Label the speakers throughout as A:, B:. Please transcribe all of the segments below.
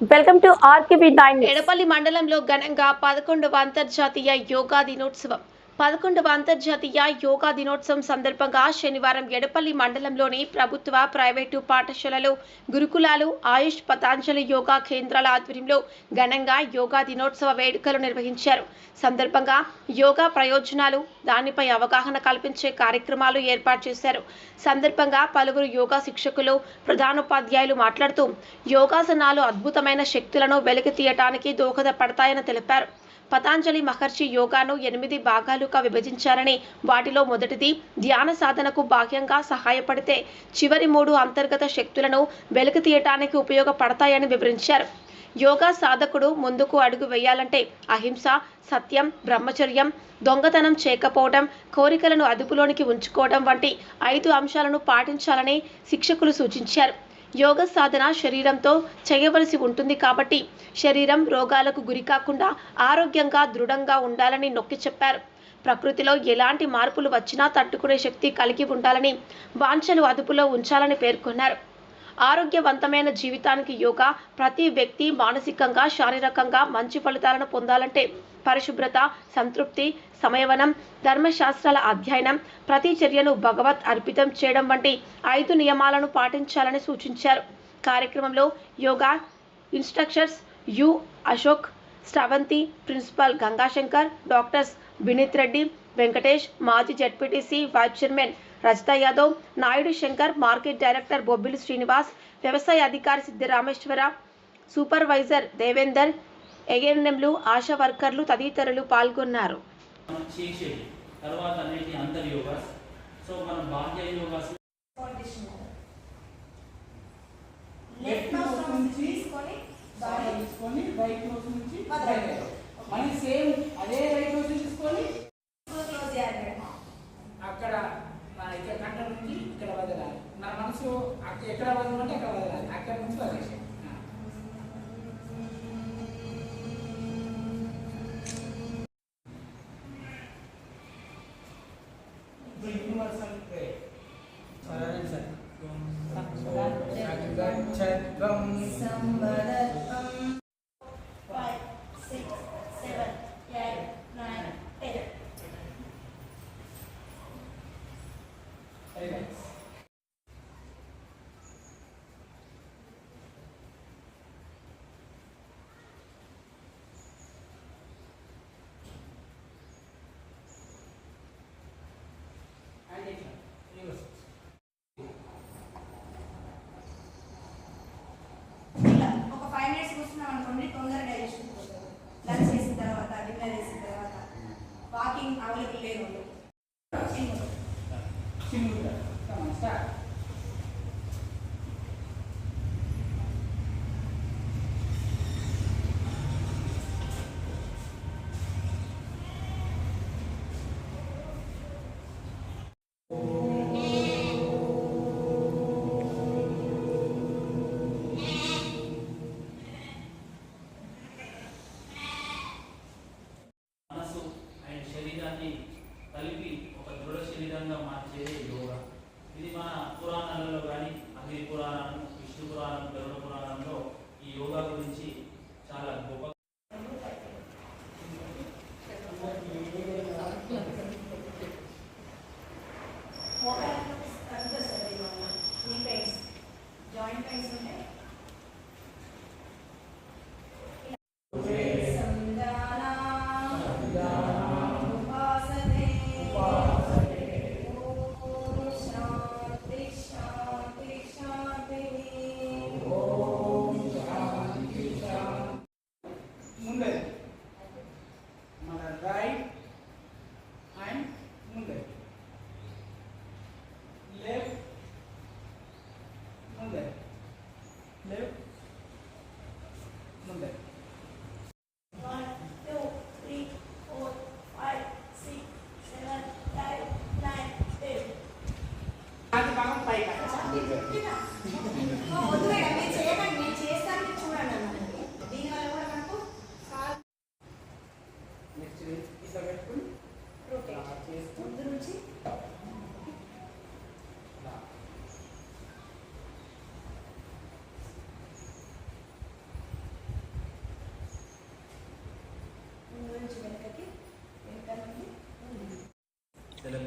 A: Welcome to RKB nine
B: Edapalli మండలంలో ఘనంగా పదకొండవ అంతర్జాతీయ యోగా దినోత్సవం. పదకొండవ అంతర్జాతీయ యోగా దినోత్సవం సందర్భంగా శనివారం ఎడపల్లి మండలంలోని ప్రభుత్వ ప్రైవేటు పాఠశాలలు గురుకులాలు ఆయుష్ పతాంజలి యోగా కేంద్రాల ఆధ్వర్యంలో ఘనంగా యోగా దినోత్సవ వేడుకలు నిర్వహించారు. సందర్భంగా యోగా ప్రయోజనాలు దానిపై అవగాహన కల్పించే కార్యక్రమాలు ఏర్పాటు చేశారు. సందర్భంగా పలువురు యోగా శిక్షకులు ప్రధానోపాధ్యాయులు మాట్లాడుతూ యోగాసనాలు అద్భుతమైన శక్తులను వెలికి తీయటానికి దోహదపడతాయని తెలిపారు. పతాంజలి మహర్షి యోగాను ఎనిమిది భాగాలుగా విభజించారని వాటిలో మొదటిది ధ్యాన సాధనకు బాహ్యంగా సహాయపడితే చివరి మూడు అంతర్గత శక్తులను వెలికి తీయటానికి ఉపయోగపడతాయని వివరించారు. యోగా సాధకుడు ముందుకు అడుగు వేయాలంటే అహింస సత్యం బ్రహ్మచర్యం దొంగతనం చేయకపోవడం కోరికలను అదుపులోనికి ఉంచుకోవడం వంటి ఐదు అంశాలను పాటించాలని శిక్షకులు సూచించారు. యోగ సాధన శరీరంతో చేయవలసి ఉంటుంది కాబట్టి శరీరం రోగాలకు గురి కాకుండా ఆరోగ్యంగా దృఢంగా ఉండాలని నొక్కి చెప్పారు. ప్రకృతిలో ఎలాంటి మార్పులు వచ్చినా తట్టుకునే శక్తి కలిగి ఉండాలని వాంఛలు అదుపులో ఉంచాలని పేర్కొన్నారు. ఆరోగ్యవంతమైన జీవితానికి యోగా ప్రతి వ్యక్తి మానసికంగా శారీరకంగా మంచి ఫలితాలను పొందాలంటే పరిశుభ్రత సంతృప్తి సమయవనం ధర్మశాస్త్రాల అధ్యయనం ప్రతి చర్యను భగవత్ అర్పితం చేయడం వంటి ఐదు నియమాలను పాటించాలని సూచించారు. కార్యక్రమంలో yoga instructors U Ashok Sravanthi principal Gangashankar doctors Vineeth Reddy Venkatesh మాజీ ZPTC vice chairman Rajitha Yadav Naidu Shankar market director Bobbili Srinivas వ్యవసాయ అధికారి సిద్ధిరామేశ్వర సూపర్వైజర్ దేవేందర్ ఏఎన్ఎంలు ఆశా వర్కర్లు తదితరులు పాల్గొన్నారు.
C: మనం Beautiful.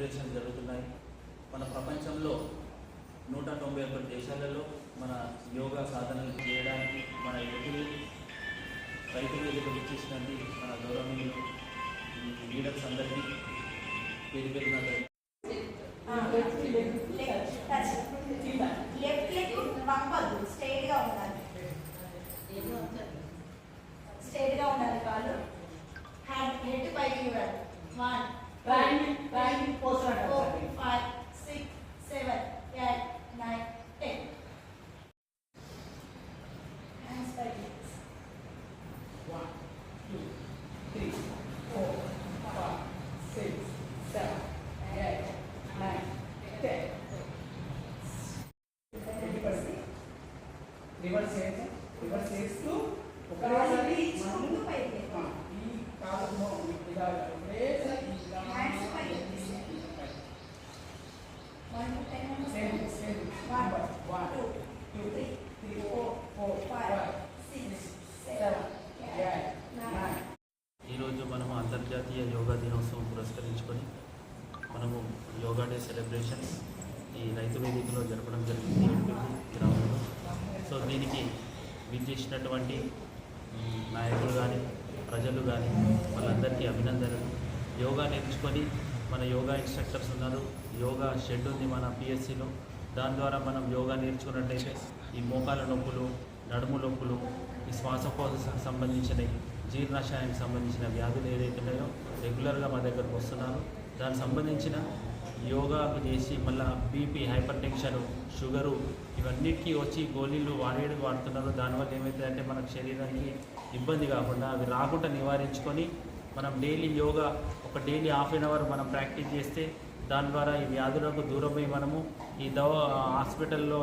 C: ఎలక్షన్స్ జరుగుతున్నాయి మన
D: ప్రపంచంలో
E: నూట తొంభై ఒక్క
D: దేశాలలో మన యోగా సాధనలు చేయడానికి మన
E: యువకులు
C: రైతులు ఎదురు ఇచ్చేసినది మన గౌరవనీయులు లీడర్స్ అందరినీ పేరు
D: పేరు నా
C: ఈరోజు మనము అంతర్జాతీయ యోగా దినోత్సవం పురస్కరించుకొని మనము యోగా డే సెలబ్రేషన్స్ ఈ రైతు వేదికలో జరపడం జరిగింది. గ్రామంలో సో దీనికి విచ్చేసినటువంటి నాయకులు కానీ ప్రజలు కానీ వాళ్ళందరికీ అభినందనలు. యోగా నేర్చుకొని మన యోగా ఇన్స్ట్రక్టర్స్ ఉన్నారు. యోగా షెడ్ ఉంది మన పిఎస్సిలో దాని ద్వారా మనం యోగా నేర్చుకున్నట్టయితే ఈ మోకాల నొప్పులు నడుము నొప్పులు ఈ శ్వాసకోశకు సంబంధించిన జీర్ణాశయానికి సంబంధించిన వ్యాధులు ఏదైతే ఉన్నాయో రెగ్యులర్గా మా దగ్గరకు వస్తున్నారు. దానికి సంబంధించిన యోగా చేసి మళ్ళీ బీపీ హైపర్ టెన్షన్ షుగరు ఇవన్నిటికీ వచ్చి గోళీలు వాడేడు వాడుతున్నారు. దానివల్ల ఏమవుతుందంటే మన శరీరానికి ఇబ్బంది కాకుండా అవి రాకుండా నివారించుకొని మనం డైలీ యోగా ఒక డైలీ హాఫ్ అన్ అవర్ మనం ప్రాక్టీస్ చేస్తే దాని ద్వారా ఈ వ్యాధులకు దూరమై మనము ఈ దవ హాస్పిటల్లో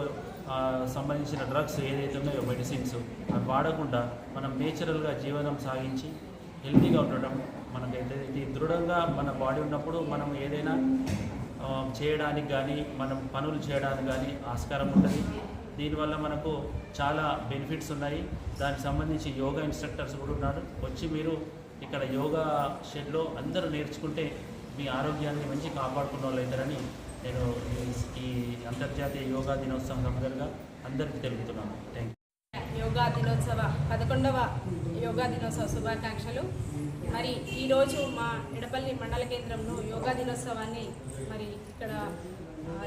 C: సంబంధించిన డ్రగ్స్ ఏదైతే ఉన్నాయో మెడిసిన్స్ అవి వాడకుండా మనం నేచురల్గా జీవనం సాగించి హెల్తీగా ఉండటం మనం ఏదైతే దృఢంగా మన బాడీ ఉన్నప్పుడు మనం ఏదైనా చేయడానికి కానీ మనం పనులు చేయడానికి కానీ ఆస్కారం ఉంటుంది. దీనివల్ల మనకు చాలా బెనిఫిట్స్ ఉన్నాయి. దానికి సంబంధించి యోగా ఇన్స్ట్రక్టర్స్ కూడా ఉన్నారు. వచ్చి మీరు ఇక్కడ యోగా షెడ్లో అందరూ నేర్చుకుంటే మీ ఆరోగ్యాన్ని మంచి కాపాడుకున్న వాళ్ళు అవుతారని నేను ఈ- అంతర్జాతీయ యోగా దినోత్సవం సందర్భంగా అందరికీ తెలుపుతున్నాను. థ్యాంక్ యూ
F: యోగా దినోత్సవ పదకొండవ యోగా దినోత్సవ శుభాకాంక్షలు. మరి ఈరోజు మా ఎడపల్లి మండల కేంద్రంలో యోగా దినోత్సవాన్ని మరి ఇక్కడ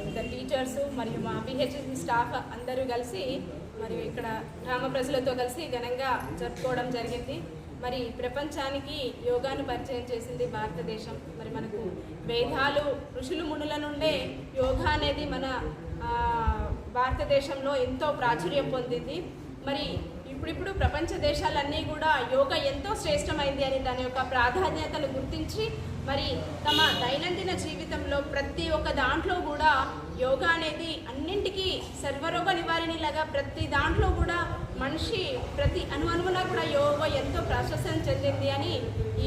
F: ఇద్దరు టీచర్స్ మరియు మా పిహెచ్సి స్టాఫ్ అందరూ కలిసి మరియు ఇక్కడ గ్రామ ప్రజలతో కలిసి ఘనంగా జరుపుకోవడం జరిగింది. మరి ప్రపంచానికి యోగాను పరిచయం చేసింది భారతదేశం. మరి మనకు వేదాలు ఋషులు మునుల నుండే యోగా అనేది మన భారతదేశంలో ఎంతో ప్రాచుర్యం పొందింది. మరి ఇప్పుడిప్పుడు ప్రపంచ దేశాలన్నీ కూడా యోగా ఎంతో శ్రేష్టమైంది అని దాని యొక్క ప్రాధాన్యతను గుర్తించి మరి తమ దైనందిన జీవితంలో ప్రతి ఒక్క దాంట్లో కూడా యోగా అనేది అన్నింటికీ సర్వరోగ నివారణలాగా ప్రతి దాంట్లో కూడా మనిషి ప్రతి అణువణువున కూడా యోగా ఎంతో ప్రాశస్యం చెందింది అని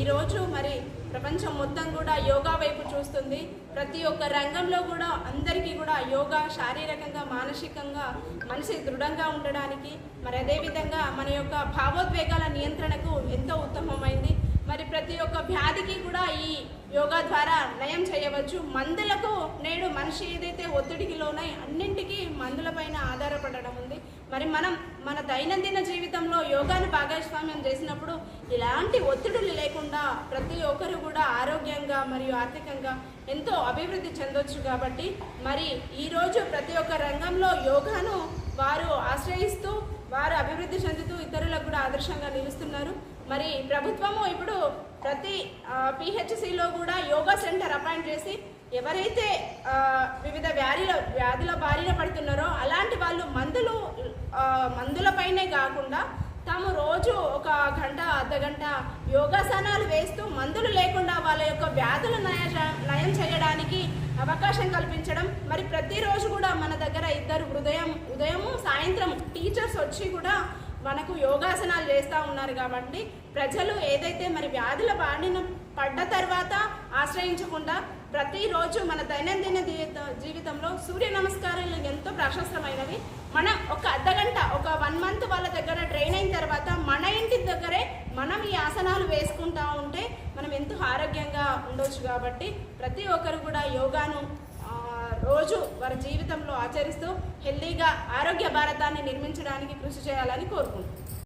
F: ఈరోజు మరి ప్రపంచం మొత్తం కూడా యోగా వైపు చూస్తుంది. ప్రతి ఒక్క రంగంలో కూడా అందరికీ కూడా యోగా శారీరకంగా మానసికంగా మనిషి దృఢంగా ఉండడానికి మరి అదేవిధంగా మన యొక్క భావోద్వేగాల నియంత్రణకు ఎంతో ఉత్తమమైంది. మరి ప్రతి ఒక్క వ్యాధికి కూడా ఈ యోగా ద్వారా నయం చేయవచ్చు. మందులకు నేడు మనిషి ఏదైతే ఒత్తిడికి లోనై అన్నింటికీ మందులపైన ఆధారపడడం ఉంది. మరి మనం మన దైనందిన జీవితంలో యోగాను భాగస్వామ్యం చేసినప్పుడు ఇలాంటి ఒత్తిడులు లేకుండా ప్రతి ఒక్కరు కూడా ఆరోగ్యంగా మరియు ఆర్థికంగా ఎంతో అభివృద్ధి చెందొచ్చు కాబట్టి మరి ఈరోజు ప్రతి ఒక్క రంగంలో యోగాను వారు ఆశ్రయిస్తూ వారు అభివృద్ధి చెందుతూ ఇతరులకు కూడా ఆదర్శంగా నిలుస్తున్నారు. మరి ప్రభుత్వము ఇప్పుడు ప్రతి పిహెచ్సిలో కూడా యోగా సెంటర్ అపాయింట్ చేసి ఎవరైతే వివిధ వ్యాధిలో వ్యాధుల బారిన పడుతున్నారో అలాంటి వాళ్ళు మందులు మందులపైనే కాకుండా తాము రోజు ఒక గంట అర్ధ గంట యోగాసనాలు వేస్తూ మందులు లేకుండా వాళ్ళ యొక్క వ్యాధులు నయ నయం చేయడానికి అవకాశం కల్పించడం. మరి ప్రతిరోజు కూడా మన దగ్గర ఇద్దరు ఉదయం ఉదయము సాయంత్రం టీచర్స్ వచ్చి కూడా మనకు యోగాసనాలు చేస్తూ ఉన్నారు కాబట్టి ప్రజలు ఏదైతే మరి వ్యాధుల బారిన పడ్డ తర్వాత ఆశ్రయించకుండా ప్రతిరోజు మన దైనందిన జీవిత జీవితంలో సూర్య నమస్కారాలు ఎంతో ప్రశస్తమైనవి. మనం ఒక వన్ మంత్ వాళ్ళ దగ్గర ట్రైన్ అయిన తర్వాత మన ఇంటి దగ్గరే మనం ఈ ఆసనాలు వేసుకుంటా ఉంటే మనం ఎంతో ఆరోగ్యంగా ఉండొచ్చు కాబట్టి ప్రతి ఒక్కరు కూడా యోగాను రోజు వారి జీవితంలో ఆచరిస్తూ హెల్దీగా ఆరోగ్య భారతాన్ని నిర్మించడానికి కృషి చేయాలని కోరుకుంటున్నాను